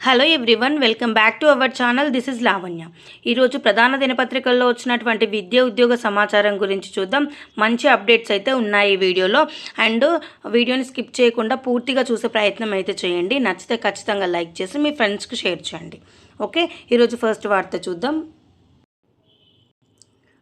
Hello everyone welcome back to our channel this is Lavanya ఈరోజు ప్రధాన దినపత్రికల్లో వచ్చినటువంటి విద్య ఉద్యోగ సమాచారం గురించి చూద్దాం. మంచి అప్డేట్స్ అయితే ఉన్నాయి ఈ వీడియోలో. అండ్ వీడియోని స్కిప్ చేయకుండా పూర్తిగా చూసే ప్రయత్నం అయితే చేయండి. నచ్చితే ఖచ్చితంగా లైక్ చేసి మీ ఫ్రెండ్స్కి షేర్ చేయండి. ఓకే ఈరోజు ఫస్ట్ వార్త చూద్దాం.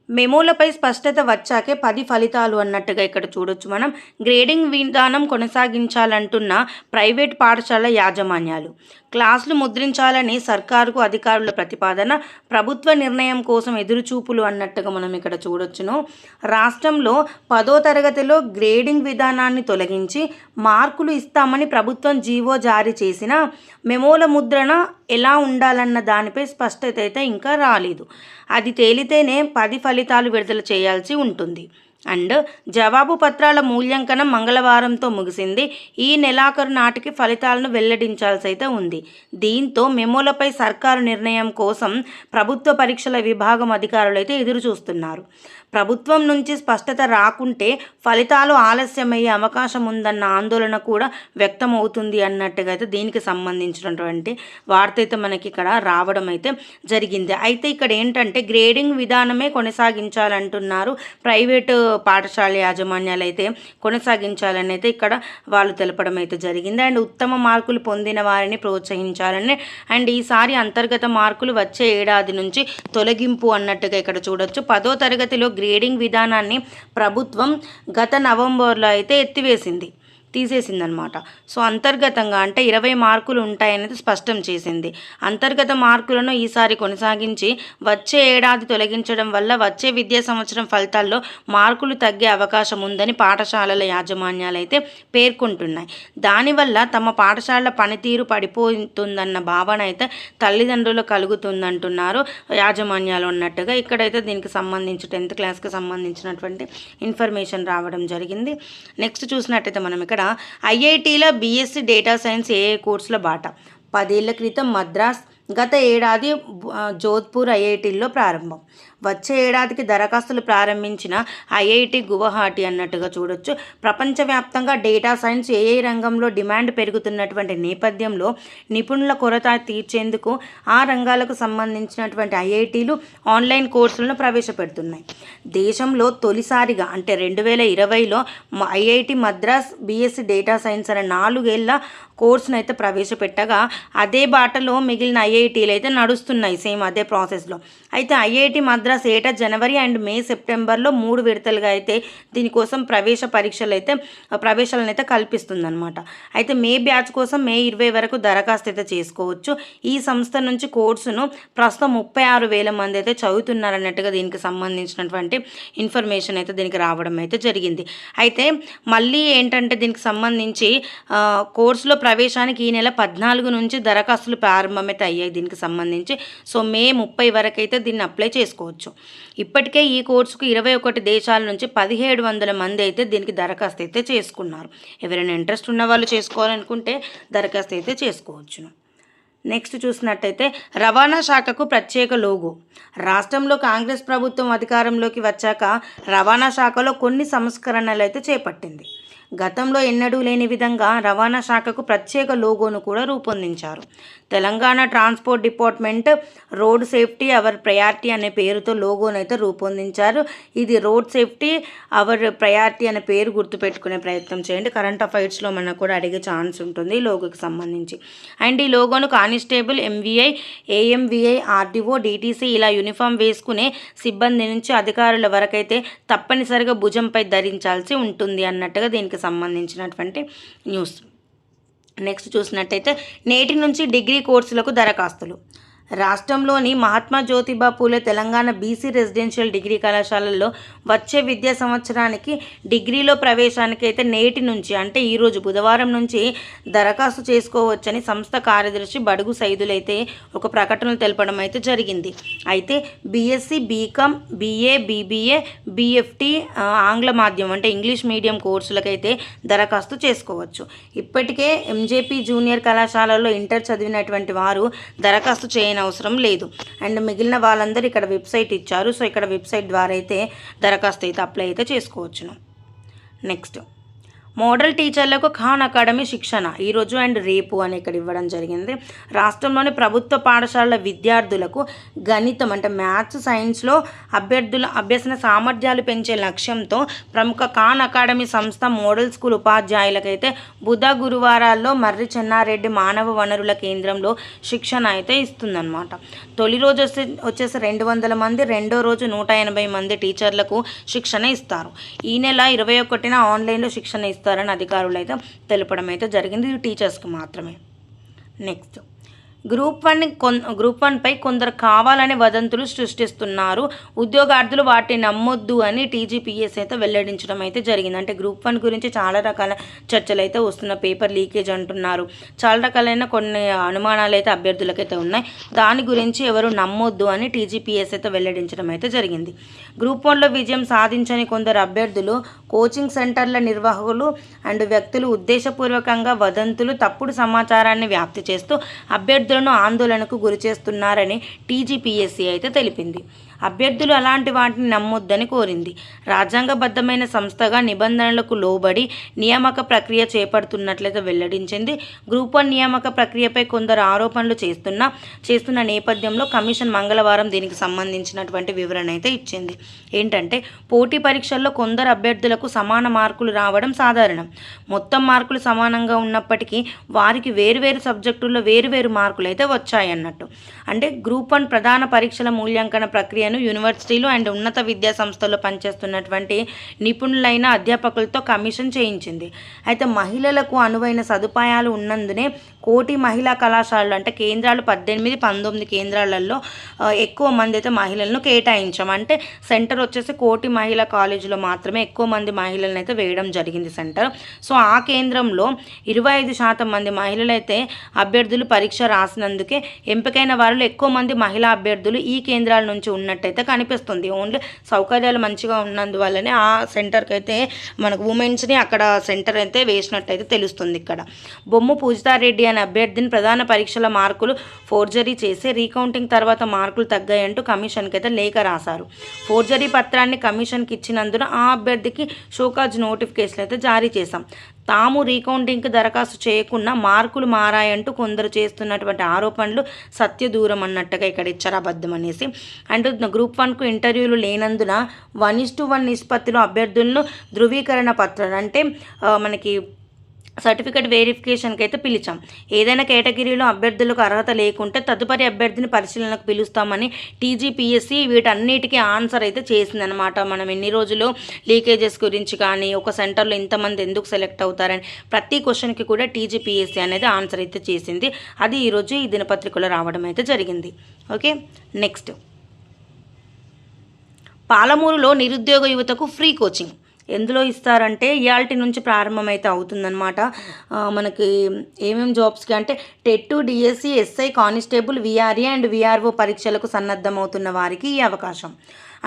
మెమోలపై స్పష్టత వచ్చాకే పది ఫలితాలు అన్నట్టుగా ఇక్కడ చూడొచ్చు మనం. గ్రేడింగ్ విధానం కొనసాగించాలంటున్న ప్రైవేట్ పాఠశాల యాజమాన్యాలు. క్లాసులు ముద్రించాలని సర్కారుకు అధికారుల ప్రతిపాదన ప్రభుత్వ నిర్ణయం కోసం ఎదురుచూపులు అన్నట్టుగా మనం ఇక్కడ చూడొచ్చును. రాష్ట్రంలో పదో తరగతిలో గ్రేడింగ్ విధానాన్ని తొలగించి మార్కులు ఇస్తామని ప్రభుత్వం జీవో జారీ చేసిన మెమోల ముద్రణ ఎలా ఉండాలన్న దానిపై స్పష్టత అయితే ఇంకా రాలేదు. అది తేలితేనే పది ఫలి ఫలితాలు విడుదల చేయాల్సి ఉంటుంది. అండ్ జవాబు పత్రాల మూల్యాంకనం మంగళవారంతో ముగిసింది. ఈ నెలాఖరు నాటికి ఫలితాలను వెల్లడించాల్సి అయితే ఉంది. దీంతో మెమోలపై సర్కారు నిర్ణయం కోసం ప్రభుత్వ పరీక్షల విభాగం అధికారులు అయితే ఎదురు చూస్తున్నారు ప్రభుత్వం నుంచి స్పష్టత రాకుంటే ఫలితాలు ఆలస్యమయ్యే అవకాశం ఉందన్న ఆందోళన కూడా వ్యక్తమవుతుంది అన్నట్టుగా అయితే దీనికి సంబంధించినటువంటి వార్త అయితే మనకి ఇక్కడ రావడం అయితే జరిగింది. అయితే ఇక్కడ ఏంటంటే గ్రేడింగ్ విధానమే కొనసాగించాలంటున్నారు. ప్రైవేటు పాఠశాల యాజమాన్యాలు అయితే కొనసాగించాలని అయితే ఇక్కడ వాళ్ళు తెలపడం అయితే జరిగింది. అండ్ ఉత్తమ మార్కులు పొందిన వారిని ప్రోత్సహించాలని అండ్ ఈసారి అంతర్గత మార్కులు వచ్చే ఏడాది నుంచి తొలగింపు అన్నట్టుగా ఇక్కడ చూడొచ్చు. పదో తరగతిలో గ్రేడింగ్ విధానాన్ని ప్రభుత్వం గత నవంబర్లో అయితే ఎత్తివేసింది. తీసేసిందనమాట. సో అంతర్గతంగా అంటే ఇరవై మార్కులు ఉంటాయనేది స్పష్టం చేసింది. అంతర్గత మార్కులను ఈసారి కొనసాగించి వచ్చే ఏడాది తొలగించడం వల్ల వచ్చే విద్యా సంవత్సరం ఫలితాల్లో మార్కులు తగ్గే అవకాశం ఉందని పాఠశాలల యాజమాన్యాలు అయితే పేర్కొంటున్నాయి. దానివల్ల తమ పాఠశాలల పనితీరు పడిపోతుందన్న భావన అయితే తల్లిదండ్రులు కలుగుతుందంటున్నారు యాజమాన్యాలు ఉన్నట్టుగా ఇక్కడైతే దీనికి సంబంధించి టెన్త్ క్లాస్కి సంబంధించినటువంటి ఇన్ఫర్మేషన్ రావడం జరిగింది. నెక్స్ట్ చూసినట్టయితే మనం ఇక్కడ ఐఐటీలో బీఎస్సీ డేటా సైన్స్ ఏఏ కోర్సుల బాట. పదేళ్ళ క్రితం మద్రాస్ గత ఏడాది జోధ్పూర్ ఐఐటీల్లో ప్రారంభం. వచ్చే ఏడాదికి దరఖాస్తులు ప్రారంభించిన ఐఐటి గువహాటి అన్నట్టుగా చూడొచ్చు. ప్రపంచవ్యాప్తంగా డేటా సైన్స్ ఏఐ రంగంలో డిమాండ్ పెరుగుతున్నటువంటి నేపథ్యంలో నిపుణుల కొరత తీర్చేందుకు ఆ రంగాలకు సంబంధించినటువంటి ఐఐటీలు ఆన్లైన్ కోర్సులను ప్రవేశపెడుతున్నాయి. దేశంలో తొలిసారిగా అంటే రెండు వేల ఇరవైలో IIT Madras BSc data science అనే నాలుగేళ్ళ కోర్సును అయితే ప్రవేశపెట్టగా అదే బాటలో మిగిలిన ఐఐటీలు అయితే నడుస్తున్నాయి సేమ్ అదే ప్రాసెస్లో. అయితే ఐఐటి మద్రాస్ ఏటా జనవరి అండ్ మే సెప్టెంబర్లో మూడు విడతలుగా అయితే దీనికోసం ప్రవేశ పరీక్షలు అయితే ప్రవేశాలను అయితే కల్పిస్తుందన్నమాట. అయితే మే బ్యాచ్ కోసం మే ఇరవై వరకు దరఖాస్తు అయితే చేసుకోవచ్చు. ఈ సంస్థ నుంచి కోర్సును ప్రస్తుతం ముప్పై ఆరు వేల మంది అయితే చదువుతున్నారన్నట్టుగా దీనికి సంబంధించినటువంటి ఇన్ఫర్మేషన్ అయితే దీనికి రావడం అయితే జరిగింది. అయితే మళ్ళీ ఏంటంటే దీనికి సంబంధించి కోర్సులో ప్రవేశానికి ఈ నెల పద్నాలుగు నుంచి దరఖాస్తులు ప్రారంభమైతే అయ్యాయి దీనికి సంబంధించి. సో మే ముప్పై వరకు అయితే దీన్ని అప్లై చేసుకోవచ్చు. ఇప్పటికే ఈ కోర్సుకు ఇరవై ఒకటి దేశాల నుంచి పదిహేడు వందల మంది అయితే దీనికి దరఖాస్తు అయితే చేసుకున్నారు. ఎవరైనా ఇంట్రెస్ట్ ఉన్న వాళ్ళు చేసుకోవాలనుకుంటే దరఖాస్తు అయితే చేసుకోవచ్చును. నెక్స్ట్ చూసినట్టయితే రవాణా శాఖకు ప్రత్యేక లోగో. రాష్ట్రంలో కాంగ్రెస్ ప్రభుత్వం అధికారంలోకి వచ్చాక రవాణా శాఖలో కొన్ని సంస్కరణలు అయితే చేపట్టింది. గతంలో ఎన్నడూ లేని విధంగా రవాణా శాఖకు ప్రత్యేక లోగోను కూడా రూపొందించారు. Telangana transport department road safety our priority అనే పేరుతో లోగోను అయితే రూపొందించారు. ఇది రోడ్ సేఫ్టీ అవర్ ప్రయారిటీ అనే పేరు గుర్తుపెట్టుకునే ప్రయత్నం చేయండి. కరెంట్ అఫైర్స్లో మనకు కూడా అడిగే ఛాన్స్ ఉంటుంది లోగోకి సంబంధించి. అండ్ ఈ లోగోను constable MVI AMVI RDO DTC ఇలా యూనిఫామ్ వేసుకునే సిబ్బంది నుంచి అధికారుల వరకైతే తప్పనిసరిగా భుజంపై ధరించాల్సి ఉంటుంది అన్నట్టుగా దీనికి సంబంధించినటువంటి న్యూస్. నెక్స్ట్ చూసినట్టయితే నేటి నుంచి డిగ్రీ కోర్సులకు దరఖాస్తులు. రాష్ట్రంలోని Mahatma Jyotiba Phule Telangana BC residential degree కళాశాలల్లో వచ్చే విద్యా సంవత్సరానికి డిగ్రీలో ప్రవేశానికి అయితే నేటి నుంచి అంటే ఈరోజు బుధవారం నుంచి దరఖాస్తు చేసుకోవచ్చని సంస్థ కార్యదర్శి బడుగు సైదులైతే ఒక ప్రకటన తెలపడం అయితే జరిగింది. అయితే BSc BCom BA BBA BFT ఆంగ్ల మాధ్యమం అంటే ఇంగ్లీష్ మీడియం కోర్సులకైతే దరఖాస్తు చేసుకోవచ్చు. ఇప్పటికే ఎంజేపీ జూనియర్ కళాశాలలో ఇంటర్ చదివినటువంటి వారు దరఖాస్తు చేయ అవసరం లేదు. అండ్ మిగిలిన వాళ్ళందరూ ఇక్కడ వెబ్సైట్ ఇచ్చారు. సో ఇక్కడ వెబ్సైట్ ద్వారా అయితే దరఖాస్తు అయితే అప్లై అయితే చేసుకోవచ్చును. నెక్స్ట్. మోడల్ టీచర్లకు ఖాన్ అకాడమీ శిక్షణ. ఈరోజు అండ్ రేపు అని ఇక్కడ ఇవ్వడం జరిగింది. రాష్ట్రంలోని ప్రభుత్వ పాఠశాలల విద్యార్థులకు గణితం అంటే మ్యాథ్స్ సైన్స్లో అభ్యర్థుల అభ్యసన సామర్థ్యాలు పెంచే లక్ష్యంతో ప్రముఖ ఖాన్ అకాడమీ సంస్థ మోడల్ స్కూల్ ఉపాధ్యాయులకైతే బుధ గురువారాల్లో మర్రి చెన్నారెడ్డి మానవ వనరుల కేంద్రంలో శిక్షణ అయితే ఇస్తుందన్నమాట. తొలి రోజు వచ్చే వచ్చేసి రెండు వందల మంది రెండో రోజు నూట ఎనభై మంది టీచర్లకు శిక్షణ ఇస్తారు. ఈ నెల ఇరవై ఒకటిన ఆన్లైన్లో శిక్షణ ఇస్తారు. ఇస్తారని అధికారులు అయితే తెలపడం అయితే జరిగింది టీచర్స్కి మాత్రమే. నెక్స్ట్. గ్రూప్ వన్ కొన్ గ్రూప్ వన్పై కొందరు కావాలని వదంతులు సృష్టిస్తున్నారు. ఉద్యోగార్థులు వాటిని నమ్మొద్దు అని టీజీపీఎస్ అయితే వెల్లడించడం అయితే జరిగింది. అంటే గ్రూప్ వన్ గురించి చాలా రకాల చర్చలు అయితే వస్తున్న పేపర్ లీకేజ్ అంటున్నారు. చాలా రకాలైన కొన్ని అనుమానాలు అయితే అభ్యర్థులకైతే ఉన్నాయి. దాని గురించి ఎవరు నమ్మొద్దు అని టీజీపీఎస్ అయితే వెల్లడించడం అయితే జరిగింది. గ్రూప్ వన్లో విజయం సాధించని కొందరు అభ్యర్థులు కోచింగ్ సెంటర్ల నిర్వాహకులు అండ్ వ్యక్తులు ఉద్దేశపూర్వకంగా వదంతులు తప్పుడు సమాచారాన్ని వ్యాప్తి చేస్తూ అభ్యర్థులు రైతులను ఆందోళనకు గురి చేస్తున్నారని టీజీపీఎస్సీ అయితే తెలిపింది. అభ్యర్థులు అలాంటి వాటిని నమ్మొద్దని కోరింది. రాజ్యాంగబద్ధమైన సంస్థగా నిబంధనలకు లోబడి నియామక ప్రక్రియ చేపడుతున్నట్లయితే వెల్లడించింది. గ్రూప్ వన్ నియామక ప్రక్రియపై కొందరు ఆరోపణలు చేస్తున్న చేస్తున్న నేపథ్యంలో కమిషన్ మంగళవారం దీనికి సంబంధించినటువంటి వివరణ అయితే ఇచ్చింది. ఏంటంటే పోటీ పరీక్షల్లో కొందరు అభ్యర్థులకు సమాన మార్కులు రావడం సాధారణం. మొత్తం మార్కులు సమానంగా ఉన్నప్పటికీ వారికి వేరువేరు సబ్జెక్టుల్లో వేరువేరు మార్కులు అయితే వచ్చాయన్నట్టు. అంటే గ్రూప్ వన్ ప్రధాన పరీక్షల మూల్యాంకన ప్రక్రియను యూనివర్సిటీలు అండ్ ఉన్నత విద్యా సంస్థల్లో పనిచేస్తున్నటువంటి నిపుణులైన అధ్యాపకులతో కమిషన్ చేయించింది. అయితే మహిళలకు అనువైన సదుపాయాలు ఉన్నందునే కోటి మహిళా కళాశాలలు అంటే కేంద్రాలు పద్దెనిమిది పంతొమ్మిది కేంద్రాలలో ఎక్కువ మంది అయితే మహిళలను కేటాయించాం. అంటే సెంటర్ వచ్చేసి కోటి మహిళా కాలేజీలో మాత్రమే ఎక్కువ మంది మహిళలను అయితే వేయడం జరిగింది సెంటర్. సో ఆ కేంద్రంలో ఇరవై ఐదు శాతం మంది మహిళలైతే అభ్యర్థులు పరీక్ష రాసినందుకే ఎంపికైన వారు వారిలో ఎక్కువ మంది మహిళా అభ్యర్థులు ఈ కేంద్రాల నుంచి ఉన్నట్టయితే కనిపిస్తుంది. ఓన్లీ సౌకర్యాలు మంచిగా ఉన్నందువల్లనే ఆ సెంటర్కి అయితే మనకు ఉమెన్స్ని అక్కడ సెంటర్ అయితే వేసినట్టయితే తెలుస్తుంది ఇక్కడ. బొమ్ము పూజితారెడ్డి అనే అభ్యర్థిని ప్రధాన పరీక్షల మార్కులు ఫోర్జరీ చేసి రీకౌంటింగ్ తర్వాత మార్కులు తగ్గాయంటూ కమిషన్కి అయితే లేఖ రాశారు. ఫోర్జరీ పత్రాన్ని కమిషన్కి ఇచ్చినందున ఆ అభ్యర్థికి షోకాజ్ నోటిఫికేషన్ అయితే జారీ చేశాం. తాము రీకౌంటింగ్కి దరఖాస్తు చేయకుండా మార్కులు మారాయంటూ కొందరు చేస్తున్నటువంటి ఆరోపణలు సత్య దూరం అన్నట్టుగా ఇక్కడ ఇచ్చారు అబద్ధం అనేసి. అండ్ గ్రూప్ వన్కు ఇంటర్వ్యూలు లేనందున వన్ ఇస్ టు వన్ నిష్పత్తిలో అభ్యర్థులను ధృవీకరణ పత్రాలు అంటే మనకి సర్టిఫికేట్ వెరిఫికేషన్కి అయితే పిలిచాం. ఏదైనా కేటగిరీలో అభ్యర్థులకు అర్హత లేకుంటే తదుపరి అభ్యర్థిని పరిశీలనకు పిలుస్తామని టీజీపీఎస్సీ వీటన్నిటికీ ఆన్సర్ అయితే చేసిందనమాట మనం ఎన్ని రోజులు లీకేజెస్ గురించి కానీ ఒక సెంటర్లో ఇంతమంది ఎందుకు సెలెక్ట్ అవుతారని ప్రతి క్వశ్చన్కి కూడా టీజీపీఎస్సీ అనేది ఆన్సర్ అయితే చేసింది. అది ఈరోజు ఈ దినపత్రికలో రావడం అయితే జరిగింది. ఓకే? నెక్స్ట్. పాలమూరులో నిరుద్యోగ యువతకు ఫ్రీ కోచింగ్. ఎందులో ఇస్తారంటే ఇయాల్టి నుంచి ప్రారంభమైతే అవుతుందన్నమాట. మనకి ఏమేమి జాబ్స్కి అంటే TET DSC SI constable VRA and VRO పరీక్షలకు సన్నద్ధమవుతున్న వారికి ఈ అవకాశం.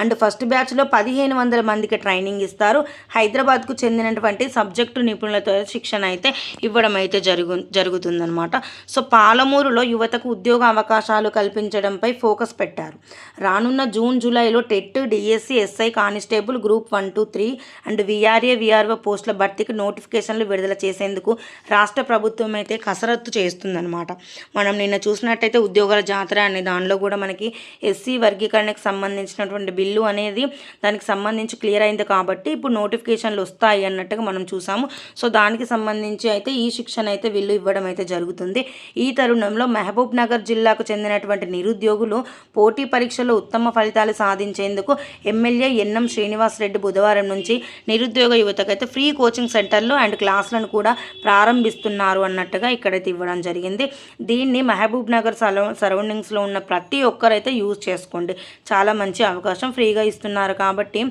అండ్ ఫస్ట్ బ్యాచ్లో పదిహేను వందల మందికి ట్రైనింగ్ ఇస్తారు. హైదరాబాద్కు చెందినటువంటి సబ్జెక్టు నిపుణులతో శిక్షణ అయితే ఇవ్వడం అయితే జరుగు జరుగుతుందనమాట సో పాలమూరులో యువతకు ఉద్యోగ అవకాశాలు కల్పించడంపై ఫోకస్ పెట్టారు. రానున్న జూన్ జూలైలో TET DSC SI constable group one two three and VRA VRO పోస్టుల భర్తీకి నోటిఫికేషన్లు విడుదల చేసేందుకు రాష్ట్ర ప్రభుత్వం అయితే కసరత్తు చేస్తుందన్నమాట. మనం నిన్న చూసినట్టయితే ఉద్యోగాల జాతర అనే దానిలో కూడా మనకి ఎస్సీ వర్గీకరణకు సంబంధించినటువంటి బిల్లు అనేది దానికి సంబంధించి క్లియర్ అయింది కాబట్టి ఇప్పుడు నోటిఫికేషన్లు వస్తాయి అన్నట్టుగా మనం చూసాము. సో దానికి సంబంధించి అయితే ఈ శిక్షణ అయితే వీళ్ళు ఇవ్వడం అయితే జరుగుతుంది. ఈ తరుణంలో మహబూబ్ నగర్ జిల్లాకు చెందినటువంటి నిరుద్యోగులు పోటీ పరీక్షలో ఉత్తమ ఫలితాలు సాధించేందుకు ఎమ్మెల్యే ఎన్ఎం శ్రీనివాస్ రెడ్డి బుధవారం నుంచి నిరుద్యోగ యువతకైతే ఫ్రీ కోచింగ్ సెంటర్లు అండ్ క్లాసులను కూడా ప్రారంభిస్తున్నారు అన్నట్టుగా ఇక్కడైతే ఇవ్వడం జరిగింది. దీన్ని మహబూబ్ నగర్ సరౌండింగ్స్లో ఉన్న ప్రతి ఒక్కరైతే యూజ్ చేసుకోండి. చాలా మంచి అవకాశం. ఫ్రీగా ఇస్తున్నారు కాబట్టి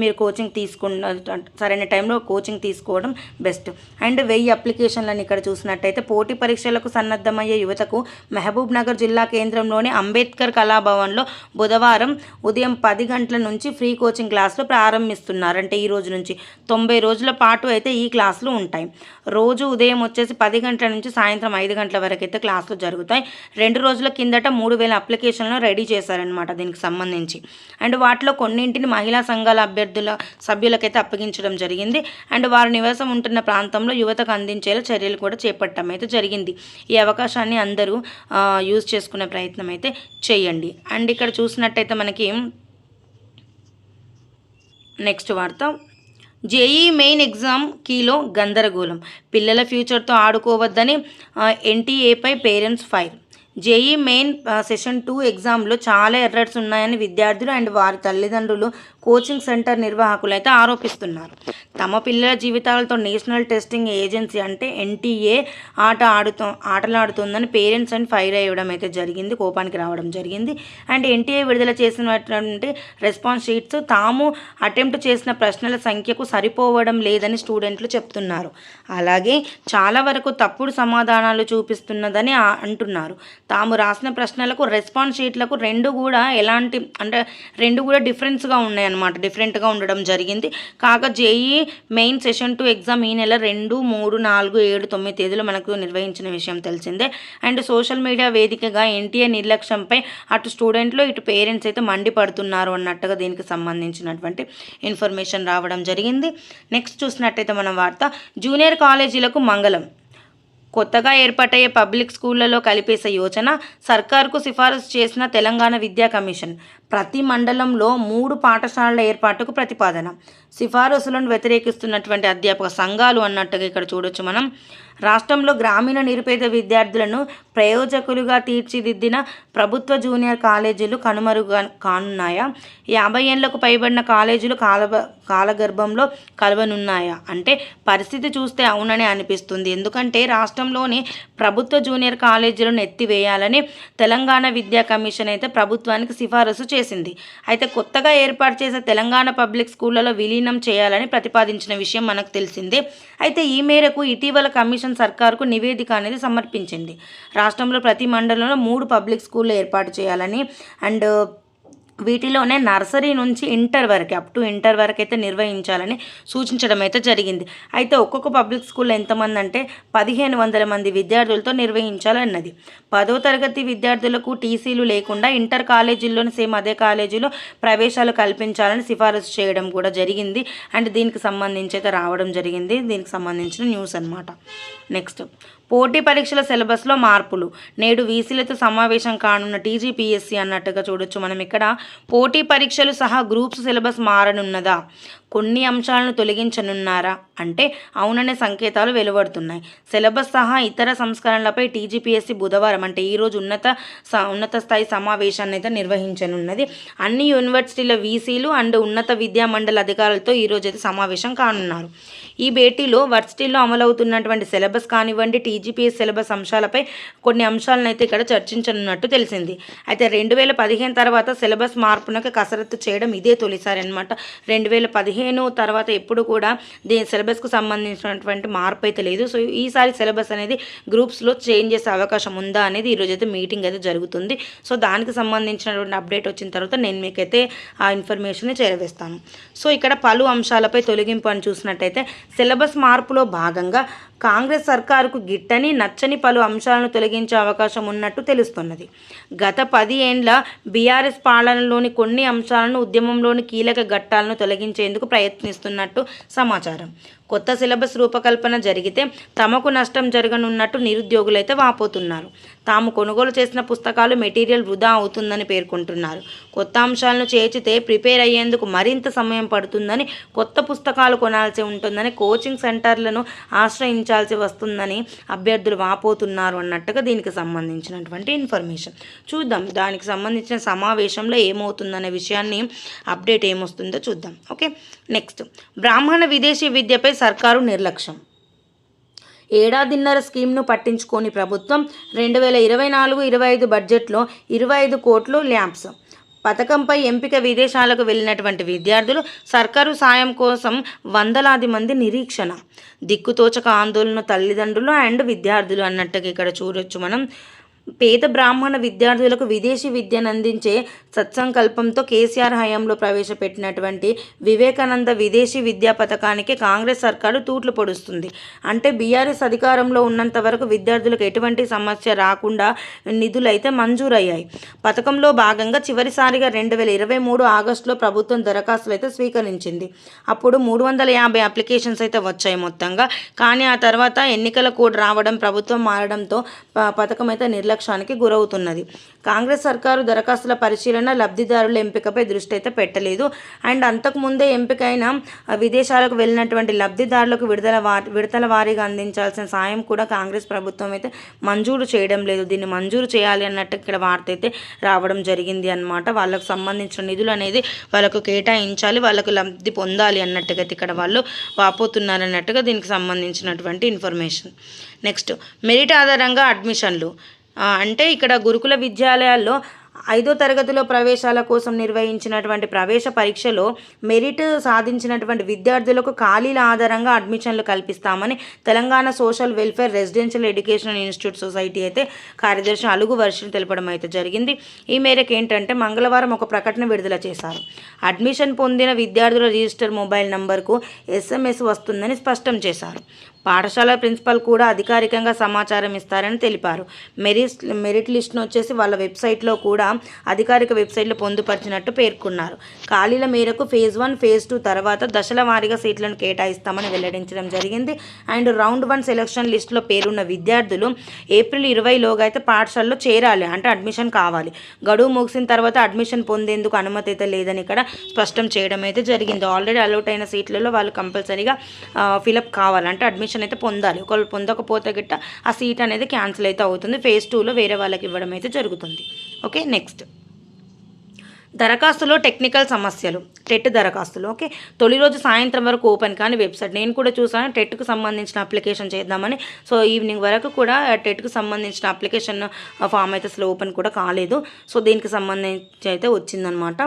మీరు కోచింగ్ తీసుకున్న సరైన టైంలో కోచింగ్ తీసుకోవడం బెస్ట్ అండ్ వెయ్యి అప్లికేషన్లను ఇక్కడ చూసినట్టయితే పోటీ పరీక్షలకు సన్నద్ధమయ్యే యువతకు మహబూబ్ నగర్ జిల్లా కేంద్రంలోని అంబేద్కర్ కళాభవన్లో బుధవారం ఉదయం పది గంటల నుంచి ఫ్రీ కోచింగ్ క్లాసులు ప్రారంభిస్తున్నారు. అంటే ఈ రోజు నుంచి తొంభై రోజుల పాటు అయితే ఈ క్లాసులు ఉంటాయి. రోజు ఉదయం వచ్చేసి పది గంటల నుంచి సాయంత్రం ఐదు గంటల వరకు అయితే క్లాసులు జరుగుతాయి. రెండు రోజుల కిందట మూడు వేల అప్లికేషన్లను రెడీ చేశారనమాట దీనికి సంబంధించి. అండ్ వాటిలో కొన్నింటిని మహిళా సంఘాల అభ్యర్థుల సభ్యులకైతే అప్పగించడం జరిగింది. అండ్ వారు నివాసం ఉంటున్న ప్రాంతంలో యువతకు అందించేలా చర్యలు కూడా చేపట్టడం అయితే జరిగింది. ఈ అవకాశాన్ని అందరూ యూజ్ చేసుకునే ప్రయత్నం అయితే చేయండి. అండ్ ఇక్కడ చూసినట్టయితే మనకి నెక్స్ట్ వార్త. జేఈ మెయిన్ ఎగ్జామ్ కీలో గందరగోళం. పిల్లల ఫ్యూచర్తో ఆడుకోవద్దని ఎన్టీఏపై parents fire. JEE main session two ఎగ్జామ్లో చాలా ఎర్రర్స్ ఉన్నాయని విద్యార్థులు అండ్ వారి తల్లిదండ్రులు కోచింగ్ సెంటర్ నిర్వాహకులు అయితే ఆరోపిస్తున్నారు. తమ పిల్లల జీవితాలతో నేషనల్ టెస్టింగ్ ఏజెన్సీ అంటే ఎన్టీఏ ఆట ఆడుతూ ఆటలాడుతుందని పేరెంట్స్ అండ్ ఫైర్ అయ్యడం అయితే జరిగింది కోపానికి రావడం జరిగింది. అండ్ ఎన్టీఏ విడుదల చేసినటువంటి రెస్పాన్స్ షీట్స్ తాము అటెంప్ట్ చేసిన ప్రశ్నల సంఖ్యకు సరిపోవడం లేదని స్టూడెంట్లు చెప్తున్నారు. అలాగే చాలా వరకు తప్పుడు సమాధానాలు చూపిస్తున్నదని అంటున్నారు. తాము రాసిన ప్రశ్నలకు రెస్పాన్స్ షీట్లకు రెండు కూడా ఎలాంటి అంటే రెండు కూడా డిఫరెన్స్గా ఉన్నాయన్నమాట. డిఫరెంట్గా ఉండడం జరిగింది. కాగా JEE main session two exam ఈ నెల రెండు మూడు నాలుగు ఏడు తొమ్మిది తేదీలో మనకు నిర్వహించిన విషయం తెలిసిందే. అండ్ సోషల్ మీడియా వేదికగా ఎన్టీఏ నిర్లక్ష్యంపై అటు స్టూడెంట్లు ఇటు పేరెంట్స్ అయితే మండిపడుతున్నారు అన్నట్టుగా దీనికి సంబంధించినటువంటి ఇన్ఫర్మేషన్ రావడం జరిగింది. నెక్స్ట్ చూసినట్టయితే మన వార్త. జూనియర్ కాలేజీలకు మంగళం. కొత్తగా ఏర్పాటయ్యే పబ్లిక్ స్కూళ్ళలో కలిపేసే యోచన సర్కార్కు సిఫారసు చేసిన తెలంగాణ విద్యా కమిషన్. ప్రతి మండలంలో మూడు పాఠశాలల ఏర్పాటుకు ప్రతిపాదన. సిఫారసులను వ్యతిరేకిస్తున్నటువంటి అధ్యాపక సంఘాలు అన్నట్టుగా ఇక్కడ చూడొచ్చు మనం. రాష్ట్రంలో గ్రామీణ నిరుపేద విద్యార్థులను ప్రయోజకులుగా తీర్చిదిద్దిన ప్రభుత్వ జూనియర్ కాలేజీలు కనుమరుగా కానున్నాయా? యాభై ఏళ్ళకు పైబడిన కాలేజీలు కాల కాలగర్భంలో కలవనున్నాయా? అంటే పరిస్థితి చూస్తే అవునని అనిపిస్తుంది. ఎందుకంటే రాష్ట్రంలోని ప్రభుత్వ జూనియర్ కాలేజీలను ఎత్తివేయాలని తెలంగాణ విద్యా కమిషన్ అయితే ప్రభుత్వానికి సిఫారసు చేసింది. అయితే కొత్తగా ఏర్పాటు చేసే తెలంగాణ పబ్లిక్ స్కూళ్ళలో విలీనం చేయాలని ప్రతిపాదించిన విషయం మనకు తెలిసిందే. అయితే ఈ మేరకు ఇటీవల కమిషన్ సర్కార్కు నివేదిక అనేది సమర్పించింది. రాష్ట్రంలో ప్రతి మండలంలో మూడు పబ్లిక్ స్కూళ్ళు ఏర్పాటు చేయాలని అండ్ వీటిలోనే నర్సరీ నుంచి ఇంటర్ వరకు అప్ టు ఇంటర్ వరకు అయితే నిర్వహించాలని సూచించడం అయితే జరిగింది. అయితే ఒక్కొక్క పబ్లిక్ స్కూల్లో ఎంతమంది అంటే పదిహేను వందల మంది విద్యార్థులతో నిర్వహించాలన్నది. పదో తరగతి విద్యార్థులకు టీసీలు లేకుండా ఇంటర్ కాలేజీల్లోని సేమ్ అదే కాలేజీలో ప్రవేశాలు కల్పించాలని సిఫారసు చేయడం కూడా జరిగింది. అండ్ దీనికి సంబంధించి అయితే రావడం జరిగింది. దీనికి సంబంధించిన న్యూస్ అనమాట నెక్స్ట్. పోటీ పరీక్షల సిలబస్లో మార్పులు. నేడు వీసీలతో సమావేశం కానున్న టీజీపీఎస్సీ అన్నట్టుగా చూడొచ్చు మనం ఇక్కడ. పోటీ పరీక్షలు సహా గ్రూప్స్ సిలబస్ మారనున్నదా? కొన్ని అంశాలను తొలగించనున్నారా? అంటే అవుననే సంకేతాలు వెలువడుతున్నాయి. సిలబస్ సహా ఇతర సంస్కరణలపై టీజీపీఎస్సీ బుధవారం అంటే ఈరోజు ఉన్నత ఉన్నత స్థాయి సమావేశాన్ని అయితే నిర్వహించనున్నది. అన్ని యూనివర్సిటీల వీసీలు అండ్ ఉన్నత విద్యా మండలి అధికారులతో ఈరోజు అయితే సమావేశం కానున్నారు. ఈ భేటీలో వర్సిటీల్లో అమలవుతున్నటువంటి సిలబస్ కానివ్వండి టీజీపీఎస్ సిలబస్ అంశాలపై కొన్ని అంశాలను అయితే ఇక్కడ చర్చించనున్నట్టు తెలిసింది. అయితే రెండు వేల పదిహేను తర్వాత సిలబస్ మార్పునకు కసరత్తు చేయడం ఇదే తొలిసారి అనమాట రెండు వేల పదిహేను తర్వాత ఎప్పుడు కూడా దీని సిలబస్కు సంబంధించినటువంటి మార్పు అయితే లేదు. సో ఈసారి సిలబస్ అనేది గ్రూప్స్లో చేంజ్ చేసే అవకాశం ఉందా అనేది ఈరోజు అయితే మీటింగ్ అయితే జరుగుతుంది. సో దానికి సంబంధించినటువంటి అప్డేట్ వచ్చిన తర్వాత నేను మీకైతే ఆ ఇన్ఫర్మేషన్ చేరవేస్తాను. సో ఇక్కడ పలు అంశాలపై తొలగింపు అని చూసినట్టయితే సిలబస్ మార్పులో భాగంగా కాంగ్రెస్ సర్కారుకు గిట్టని నచ్చని పలు అంశాలను తొలగించే అవకాశం ఉన్నట్టు తెలుస్తున్నది. గత పది ఏండ్ల బీఆర్ఎస్ పాలనలోని కొన్ని అంశాలను ఉద్యమంలోని కీలక ఘట్టాలను తొలగించేందుకు ప్రయత్నిస్తున్నట్టు సమాచారం. కొత్త సిలబస్ రూపకల్పన జరిగితే తమకు నష్టం జరగనున్నట్టు నిరుద్యోగులైతే వాపోతున్నారు. తాము కొనుగోలు చేసిన పుస్తకాలు మెటీరియల్ వృధా అవుతుందని పేర్కొంటున్నారు. కొత్త అంశాలను చేర్చితే ప్రిపేర్ అయ్యేందుకు మరింత సమయం పడుతుందని కొత్త పుస్తకాలు కొనాల్సి ఉంటుందని కోచింగ్ సెంటర్లను ఆశ్రయించి ఆశ్రయించాల్సి వస్తుందని అభ్యర్థులు వాపోతున్నారు అన్నట్టుగా దీనికి సంబంధించినటువంటి ఇన్ఫర్మేషన్. చూద్దాం దానికి సంబంధించిన సమావేశంలో ఏమవుతుందనే విషయాన్ని అప్డేట్ ఏమొస్తుందో చూద్దాం. Okay next. బ్రాహ్మణ విదేశీ విద్యపై సర్కారు నిర్లక్ష్యం. ఏడాదిన్నర స్కీమ్ను పట్టించుకొని ప్రభుత్వం రెండు వేల ఇరవై నాలుగు ఇరవై ఐదు బడ్జెట్లో ఇరవై ఐదు కోట్లు ల్యాంప్స్. పథకంపై ఎంపిక విదేశాలకు వెళ్ళినటువంటి విద్యార్థులు సర్కారు సాయం కోసం వందలాది మంది నిరీక్షణ. దిక్కుతోచక ఆందోళన తల్లిదండ్రులు అండ్ విద్యార్థులు అన్నట్టుగా ఇక్కడ చూడొచ్చు మనం. పేద బ్రాహ్మణ విద్యార్థులకు విదేశీ విద్యను అందించే సత్సంకల్పంతో కేసీఆర్ హయాంలో ప్రవేశపెట్టినటువంటి వివేకానంద విదేశీ విద్యా పథకానికి కాంగ్రెస్ సర్కారు తూట్లు పొడుస్తుంది. అంటే బీఆర్ఎస్ అధికారంలో ఉన్నంత వరకు విద్యార్థులకు ఎటువంటి సమస్య రాకుండా నిధులైతే మంజూరయ్యాయి. పథకంలో భాగంగా చివరిసారిగా రెండు వేల ఇరవై మూడు ఆగస్టులో ప్రభుత్వం దరఖాస్తులు అయితే స్వీకరించింది. అప్పుడు మూడు వందల యాభై అప్లికేషన్స్ అయితే వచ్చాయి మొత్తంగా. కానీ ఆ తర్వాత ఎన్నికల కోడ్ రావడం ప్రభుత్వం మారడంతో ప- పథకం అయితే నిర్లక్ష్యానికి గురవుతున్నది. కాంగ్రెస్ సర్కారు దరఖాస్తుల పరిశీలన లబ్ధిదారుల ఎంపికపై దృష్టి అయితే పెట్టలేదు. అండ్ అంతకుముందే ఎంపికైన విదేశాలకు వెళ్ళినటువంటి లబ్ధిదారులకు విడుదల విడతల వారీగా అందించాల్సిన సాయం కూడా కాంగ్రెస్ ప్రభుత్వం అయితే మంజూరు చేయడం లేదు. దీన్ని మంజూరు చేయాలి అన్నట్టు ఇక్కడ వార్త అయితే రావడం జరిగింది అన్నమాట. వాళ్ళకు సంబంధించిన నిధులు అనేది వాళ్ళకు కేటాయించాలి వాళ్ళకు లబ్ధి పొందాలి అన్నట్టుగా ఇక్కడ వాళ్ళు వాపోతున్నారు అన్నట్టుగా దీనికి సంబంధించినటువంటి ఇన్ఫర్మేషన్. నెక్స్ట్ మెరిట్ ఆధారంగా అడ్మిషన్లు. అంటే ఇక్కడ గురుకుల విద్యాలయాల్లో ఐదో తరగతిలో ప్రవేశాల కోసం నిర్వహించినటువంటి ప్రవేశ పరీక్షలో మెరిట్ సాధించినటువంటి విద్యార్థులకు ఖాళీల ఆధారంగా అడ్మిషన్లు కల్పిస్తామని Telangana social welfare residential education institute society అయితే కార్యదర్శి అలుగు వర్షం తెలపడం అయితే జరిగింది. ఈ మేరకు ఏంటంటే మంగళవారం ఒక ప్రకటన విడుదల చేశారు. అడ్మిషన్ పొందిన విద్యార్థుల రిజిస్టర్ మొబైల్ నంబర్కు ఎస్ఎంఎస్ వస్తుందని స్పష్టం చేశారు. పాఠశాల ప్రిన్సిపల్ కూడా అధికారికంగా సమాచారం ఇస్తారని తెలిపారు. మెరిట్ మెరిట్ లిస్ట్ను వచ్చేసి వాళ్ళ వెబ్సైట్లో కూడా అధికారిక వెబ్సైట్లో పొందుపరిచినట్టు పేర్కొన్నారు. ఖాళీల మేరకు ఫేజ్ వన్ ఫేజ్ టూ తర్వాత దశల వారీగా సీట్లను కేటాయిస్తామని వెల్లడించడం జరిగింది. అండ్ రౌండ్ వన్ సెలక్షన్ లిస్టులో పేరున్న విద్యార్థులు ఏప్రిల్ ఇరవైలోగా అయితే పాఠశాలలో చేరాలి అంటే అడ్మిషన్ కావాలి. గడువు ముగిసిన తర్వాత అడ్మిషన్ పొందేందుకు అనుమతి అయితే లేదని ఇక్కడ స్పష్టం చేయడం అయితే జరిగింది. ఆల్రెడీ అలౌట్ అయిన సీట్లలో వాళ్ళు కంపల్సరీగా ఫిలప్ కావాలంటే అడ్మిషన్ అడ్మిషన్ అయితే పొందాలి. ఒకవేళ పొందకపోతే గిట్ట ఆ సీట్ అనేది క్యాన్సిల్ అయితే అవుతుంది. ఫేజ్ టూలో వేరే వాళ్ళకి ఇవ్వడం అయితే జరుగుతుంది. ఓకే నెక్స్ట్ దరఖాస్తులో టెక్నికల్ సమస్యలు. టెట్ దరఖాస్తులు. ఓకే తొలి రోజు సాయంత్రం వరకు ఓపెన్ కానీ వెబ్సైట్ నేను కూడా చూసాను టెట్కు సంబంధించిన అప్లికేషన్ చేద్దామని. సో ఈవినింగ్ వరకు కూడా టెట్కు సంబంధించిన అప్లికేషన్ ఫామ్ అయితే అసలు ఓపెన్ కూడా కాలేదు. సో దీనికి సంబంధించి అయితే వచ్చిందనమాట.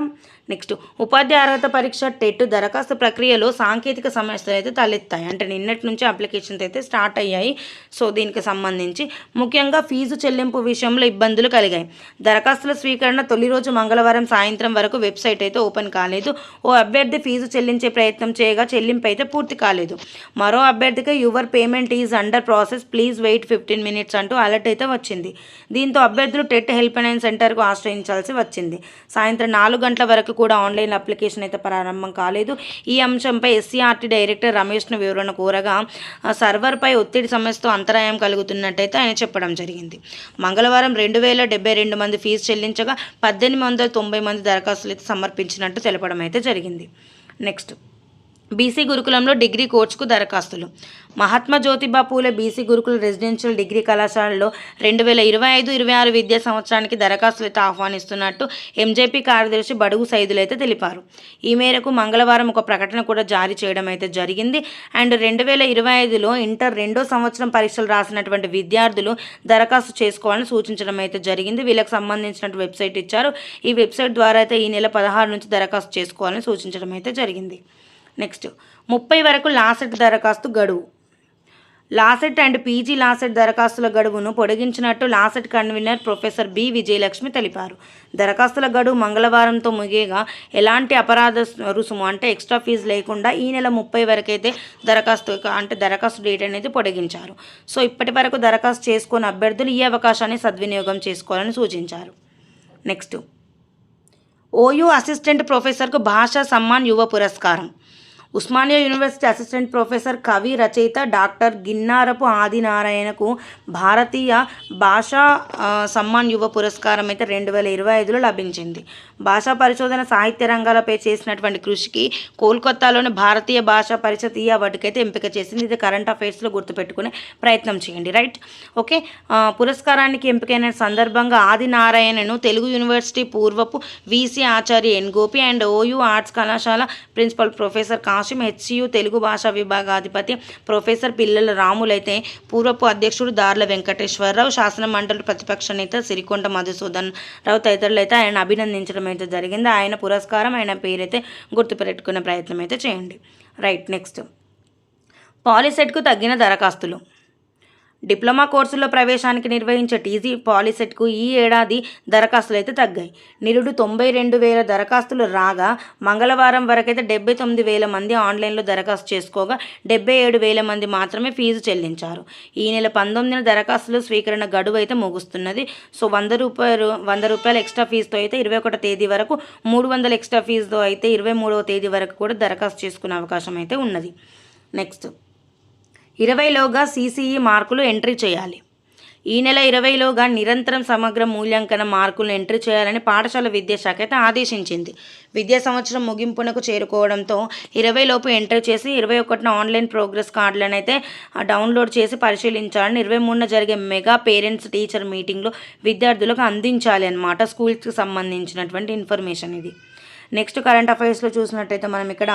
నెక్స్ట్ ఉపాధ్యాయ అర్హత పరీక్ష టెట్ దరఖాస్తు ప్రక్రియలో సాంకేతిక సమస్యలు అయితే తలెత్తాయి. అంటే నిన్నటి నుంచి అప్లికేషన్స్ అయితే స్టార్ట్ అయ్యాయి. సో దీనికి సంబంధించి ముఖ్యంగా ఫీజు చెల్లింపు విషయంలో ఇబ్బందులు కలిగాయి. దరఖాస్తుల స్వీకరణ తొలి రోజు మంగళవారం సాయంత్రం వరకు వెబ్సైట్ అయితే ఓపెన్ కాలేదు. ఓ అభ్యర్థి ఫీజు చెల్లించే ప్రయత్నం చేయగా చెల్లింపు అయితే పూర్తి కాలేదు. మరో అభ్యర్థికి your payment is under process. Please wait fifteen minutes అంటూ అలర్ట్ అయితే వచ్చింది. దీంతో అభ్యర్థులు టెట్ హెల్ప్ లైన్ సెంటర్కు ఆశ్రయించాల్సి వచ్చింది. సాయంత్రం నాలుగు గంటల వరకు కూడా ఆన్లైన్ అప్లికేషన్ అయితే ప్రారంభం కాలేదు. ఈ అంశంపై ఎస్సీఆర్టీ డైరెక్టర్ రమేష్ను వివరణ కోరగా సర్వర్పై ఒత్తిడి సమస్యతో అంతరాయం కలుగుతున్నట్టయితే ఆయన చెప్పడం జరిగింది. మంగళవారం రెండు వేల డెబ్బై రెండు మంది ఫీజు చెల్లించగా పద్దెనిమిది వందల తొంభై మంది దరఖాస్తులు అయితే సమర్పించినట్టు తెలపడం అయితే జరిగింది. నెక్స్ట్. బీసీ గురుకులంలో డిగ్రీ కోర్సుకు దరఖాస్తులు. మహాత్మా జ్యోతిబా పూలే బీసీ గురుకుల రెసిడెన్షియల్ డిగ్రీ కళాశాలలో రెండు వేల ఇరవై ఐదు ఇరవై ఆరు విద్యా సంవత్సరానికి దరఖాస్తులు అయితే ఆహ్వానిస్తున్నట్టు ఎంజేపీ కార్యదర్శి బడుగు సైదులు అయితే తెలిపారు. ఈ మేరకు మంగళవారం ఒక ప్రకటన కూడా జారీ చేయడం అయితే జరిగింది. అండ్ రెండు వేల ఇరవై ఐదులో ఇంటర్ రెండో సంవత్సరం పరీక్షలు రాసినటువంటి విద్యార్థులు దరఖాస్తు చేసుకోవాలని సూచించడం అయితే జరిగింది. వీళ్ళకి సంబంధించిన వెబ్సైట్ ఇచ్చారు. ఈ వెబ్సైట్ ద్వారా అయితే ఈ నెల పదహారు నుంచి దరఖాస్తు చేసుకోవాలని సూచించడం అయితే జరిగింది. నెక్స్ట్. ముప్పై వరకు లాసెట్ దరఖాస్తు గడువు. లాసెట్ అండ్ పీజీ లాసెట్ దరఖాస్తుల గడువును పొడిగించినట్టు LAWCET convener professor B. Vijayalakshmi తెలిపారు. దరఖాస్తుల గడువు మంగళవారంతో ముగియగా ఎలాంటి అపరాధ రుసుము అంటే ఎక్స్ట్రా ఫీజు లేకుండా ఈ నెల ముప్పై వరకైతే దరఖాస్తు అంటే దరఖాస్తు డేట్ అనేది పొడిగించారు. సో ఇప్పటి వరకు దరఖాస్తు చేసుకున్న అభ్యర్థులు ఈ అవకాశాన్ని సద్వినియోగం చేసుకోవాలని సూచించారు. నెక్స్ట్. ఓయూ అసిస్టెంట్ ప్రొఫెసర్కు భాషా సమ్మాన్ యువ పురస్కారం. ఉస్మానియా యూనివర్సిటీ అసిస్టెంట్ ప్రొఫెసర్ కవి రచయిత డాక్టర్ గిన్నారపు ఆదినారాయణకు భారతీయ భాషా సమ్మాన్ యువ పురస్కారం అయితే రెండు వేల ఇరవై ఐదులో లభించింది. భాషా పరిశోధన సాహిత్య రంగాలపై చేసినటువంటి కృషికి కోల్కతాలోని భారతీయ భాషా పరిషత్ ఈ అవార్డుకైతే ఎంపిక చేసింది. ఇది కరెంట్ అఫైర్స్లో గుర్తుపెట్టుకునే ప్రయత్నం చేయండి. రైట్ ఓకే పురస్కారానికి ఎంపికైన సందర్భంగా ఆదినారాయణను తెలుగు యూనివర్సిటీ పూర్వపు VC Acharya N Gopi and OU arts కళాశాల principal professor Kasim HCU Telugu భాషా విభాగాధిపతి ప్రొఫెసర్ పిల్లల రాములైతే పూర్వపు అధ్యక్షుడు దార్ల వెంకటేశ్వరరావు శాసన మండలి ప్రతిపక్ష నేత సిరికొండ మధుసూదన్ రావు తదితరులైతే ఆయన అభినందించడం అయితే జరిగింది ఆయన పురస్కారం ఆయన పేరైతే గుర్తుపెట్టుకునే ప్రయత్నం అయితే చేయండి. Right next. పాలిసెట్కు తగ్గిన దరఖాస్తులు. డిప్లొమా కోర్సుల్లో ప్రవేశానికి నిర్వహించే టీజీ పాలిసెట్కు ఈ ఏడాది దరఖాస్తులు అయితే తగ్గాయి. నిరుడు తొంభై రెండు వేల దరఖాస్తులు రాగా మంగళవారం వరకైతే డెబ్బై తొమ్మిది వేల మంది ఆన్లైన్లో దరఖాస్తు చేసుకోగా డెబ్బై ఏడు వేల మంది మాత్రమే ఫీజు చెల్లించారు. ఈ నెల పంతొమ్మిదిన దరఖాస్తుల స్వీకరణ గడువు అయితే ముగుస్తున్నది. సో వంద రూపాయలు వంద రూపాయల ఎక్స్ట్రా ఫీజుతో అయితే ఇరవై ఒకటో తేదీ వరకు మూడు వందల ఎక్స్ట్రా ఫీజుతో అయితే ఇరవై మూడవ తేదీ వరకు కూడా దరఖాస్తు చేసుకునే అవకాశం అయితే ఉన్నది. నెక్స్ట్. ఇరవైలోగా సీసీఈ మార్కులు ఎంట్రీ చేయాలి. ఈ నెల ఇరవైలోగా నిరంతరం సమగ్ర మూల్యాంకన మార్కులను ఎంట్రీ చేయాలని పాఠశాల విద్యాశాఖ అయితే ఆదేశించింది. విద్యా సంవత్సరం ముగింపునకు చేరుకోవడంతో ఇరవైలోపు ఎంట్రీ చేసి ఇరవై ఒకటిన ఆన్లైన్ ప్రోగ్రెస్ కార్డులను అయితే డౌన్లోడ్ చేసి పరిశీలించాలని ఇరవై మూడున జరిగే మెగా పేరెంట్స్ టీచర్ మీటింగ్లో విద్యార్థులకు అందించాలి అన్నమాట. స్కూల్స్కి సంబంధించినటువంటి ఇన్ఫర్మేషన్ ఇది. నెక్స్ట్ కరెంట్ అఫైర్స్లో చూసినట్టయితే మనం ఇక్కడ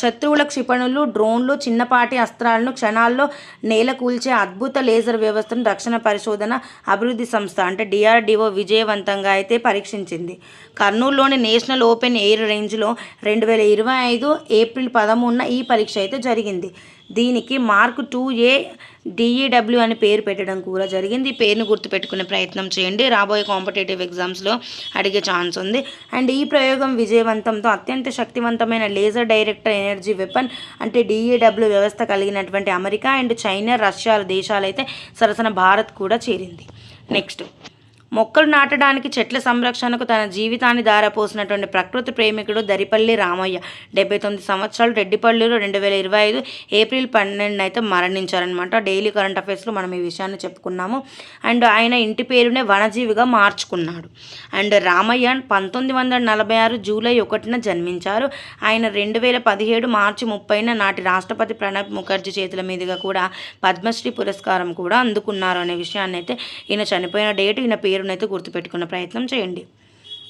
శత్రువుల క్షిపణులు డ్రోన్లు చిన్నపాటి అస్త్రాలను క్షణాల్లో నేల కూల్చే అద్భుత లేజర్ వ్యవస్థను రక్షణ పరిశోధన అభివృద్ధి సంస్థ అంటే డిఆర్డిఓ విజయవంతంగా అయితే పరీక్షించింది. కర్నూలులోని నేషనల్ ఓపెన్ ఎయిర్ రేంజ్లో రెండు వేల ఇరవై ఐదు ఏప్రిల్ పదమూడున ఈ పరీక్ష అయితే జరిగింది. దీనికి మార్క్ టూ ఏ డిఈడబ్ల్యూ అని పేరు పెట్టడం కూడా జరిగింది. ఈ పేరును గుర్తుపెట్టుకునే ప్రయత్నం చేయండి. రాబోయే కాంపిటేటివ్ ఎగ్జామ్స్లో అడిగే ఛాన్స్ ఉంది. అండ్ ఈ ప్రయోగం విజయవంతంతో అత్యంత శక్తివంతమైన లేజర్ డైరెక్టర్ ఎనర్జీ వెపన్ అంటే డిఈడబ్ల్యూ వ్యవస్థ కలిగినటువంటి అమెరికా అండ్ చైనా రష్యా దేశాలు అయితే సరసన భారత్ కూడా చేరింది. నెక్స్ట్ మొక్కలు నాటడానికి చెట్ల సంరక్షణకు తన జీవితాన్ని దారపోసినటువంటి ప్రకృతి ప్రేమికుడు దరిపల్లి రామయ్య. డెబ్బై తొమ్మిది సంవత్సరాలు రెడ్డిపల్లిలో రెండు వేల ఇరవై ఐదు ఏప్రిల్ పన్నెండున అయితే మరణించారనమాట డైలీ కరెంట్ అఫైర్స్లో మనం ఈ విషయాన్ని చెప్పుకున్నాము. అండ్ ఆయన ఇంటి పేరునే వనజీవిగా మార్చుకున్నాడు. అండ్ రామయ్య పంతొమ్మిది వందల నలభై ఆరు జూలై ఒకటిన జన్మించారు. ఆయన రెండు వేల పదిహేడు మార్చి ముప్పైన నాటి రాష్ట్రపతి ప్రణబ్ ముఖర్జీ చేతుల మీదుగా కూడా పద్మశ్రీ పురస్కారం కూడా అందుకున్నారు అనే విషయాన్ని అయితే ఈయన చనిపోయిన డేట్ ఈయన పేరు పేరునైతే గుర్తుపెట్టుకునే ప్రయత్నం చేయండి.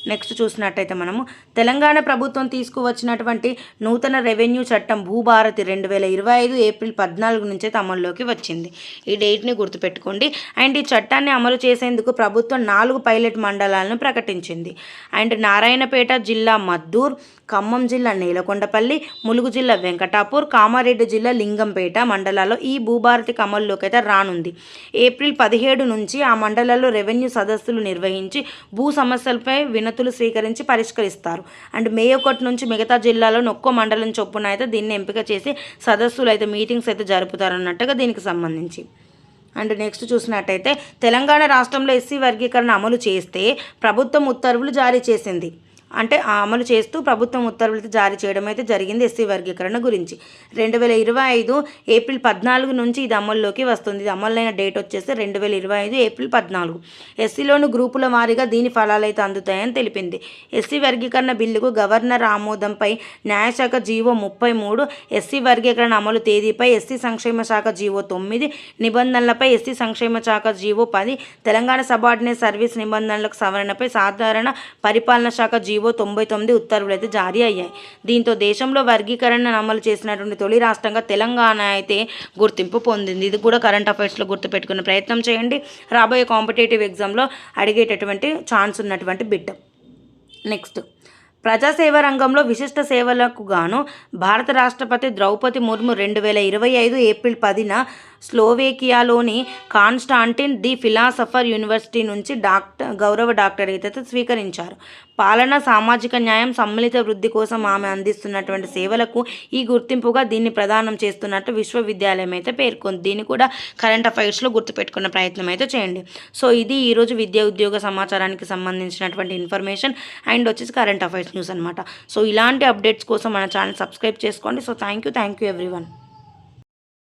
నెక్స్ట్ చూసినట్టయితే మనము తెలంగాణ ప్రభుత్వం తీసుకువచ్చినటువంటి నూతన రెవెన్యూ చట్టం భూభారతి రెండు వేల ఇరవై ఐదు ఏప్రిల్ పద్నాలుగు నుంచే అమల్లోకి వచ్చింది. ఈ డేట్ని గుర్తుపెట్టుకోండి. అండ్ ఈ చట్టాన్ని అమలు చేసేందుకు ప్రభుత్వం నాలుగు పైలట్ మండలాలను ప్రకటించింది. అండ్ నారాయణపేట జిల్లా మద్దూర్ ఖమ్మం జిల్లా నేలకొండపల్లి ములుగు జిల్లా వెంకటాపూర్ కామారెడ్డి జిల్లా లింగంపేట మండలాల్లో ఈ భూభారతి అమల్లోకి అయితే రానుంది. ఏప్రిల్ పదిహేడు నుంచి ఆ మండలాల్లో రెవెన్యూ సదస్సులు నిర్వహించి భూ సమస్యలపై వినతు అభ్యర్థులు స్వీకరించి పరిష్కరిస్తారు. అండ్ మే ఒకటి నుంచి మిగతా జిల్లాలో ఒక్కో మండలం చొప్పున అయితే దీన్ని ఎంపిక చేసి సదస్సులు అయితే మీటింగ్స్ అయితే జరుపుతారన్నట్టుగా దీనికి సంబంధించి. అండ్ నెక్స్ట్ చూసినట్టయితే తెలంగాణ రాష్ట్రంలో ఎస్సీ వర్గీకరణ అమలు చేస్తే ప్రభుత్వం ఉత్తర్వులు జారీ చేసింది. అంటే అమలు చేస్తూ ప్రభుత్వం ఉత్తర్వులు జారీ చేయడం అయితే జరిగింది ఎస్సీ వర్గీకరణ గురించి. రెండు వేల ఇరవై ఐదు ఏప్రిల్ పద్నాలుగు నుంచి ఇది అమల్లోకి వస్తుంది. ఇది అమలైన డేట్ వచ్చేసి రెండు వేల ఇరవై ఐదు ఏప్రిల్ పద్నాలుగు. ఎస్సీలోని గ్రూపుల వారీగా దీని ఫలాలు అయితే అందుతాయని తెలిపింది. ఎస్సీ వర్గీకరణ బిల్లుకు గవర్నర్ ఆమోదంపై న్యాయశాఖ జీవో ముప్పై మూడు ఎస్సీ వర్గీకరణ అమలు తేదీపై ఎస్సీ సంక్షేమ శాఖ జీవో తొమ్మిది నిబంధనలపై ఎస్సీ సంక్షేమ శాఖ జీవో పది తెలంగాణ సబార్డినేట్ సర్వీస్ నిబంధనలకు సవరణపై సాధారణ పరిపాలన శాఖ జీవో జీవో తొంభై తొమ్మిది ఉత్తర్వులు అయితే జారీ అయ్యాయి. దీంతో దేశంలో వర్గీకరణను అమలు చేసినటువంటి తొలి రాష్ట్రంగా తెలంగాణ అయితే గుర్తింపు పొందింది. ఇది కూడా కరెంట్ అఫైర్స్లో గుర్తుపెట్టుకునే ప్రయత్నం చేయండి. రాబోయే కాంపిటేటివ్ ఎగ్జామ్లో అడిగేటటువంటి ఛాన్స్ ఉన్నటువంటి బిడ్డ. నెక్స్ట్. ప్రజాసేవ రంగంలో విశిష్ట సేవలకు గాను భారత రాష్ట్రపతి ద్రౌపది ముర్ము రెండు వేల ఇరవై ఐదు ఏప్రిల్ పదిన స్లోవేకియాలోని కాన్స్టాంటిన్ ది ఫిలాసఫర్ యూనివర్సిటీ నుంచి డాక్టర్ గౌరవ డాక్టరేట్ అయితే స్వీకరించారు. పాలన సామాజిక న్యాయం సమ్మిళిత వృద్ధి కోసం ఆమె అందిస్తున్నటువంటి సేవలకు ఈ గుర్తింపుగా దీన్ని ప్రదానం చేస్తున్నట్టు విశ్వవిద్యాలయం అయితే పేర్కొంది. దీన్ని కూడా కరెంట్ అఫైర్స్లో గుర్తుపెట్టుకున్న ప్రయత్నం అయితే చేయండి. సో ఇది ఈరోజు విద్యా ఉద్యోగ సమాచారానికి సంబంధించినటువంటి ఇన్ఫర్మేషన్ అండ్ వచ్చేసి కరెంట్ అఫైర్స్ న్యూస్ అనమాట సో ఇలాంటి అప్డేట్స్ కోసం మన ఛానల్ సబ్స్క్రైబ్ చేసుకోండి. So thank you thank you everyone.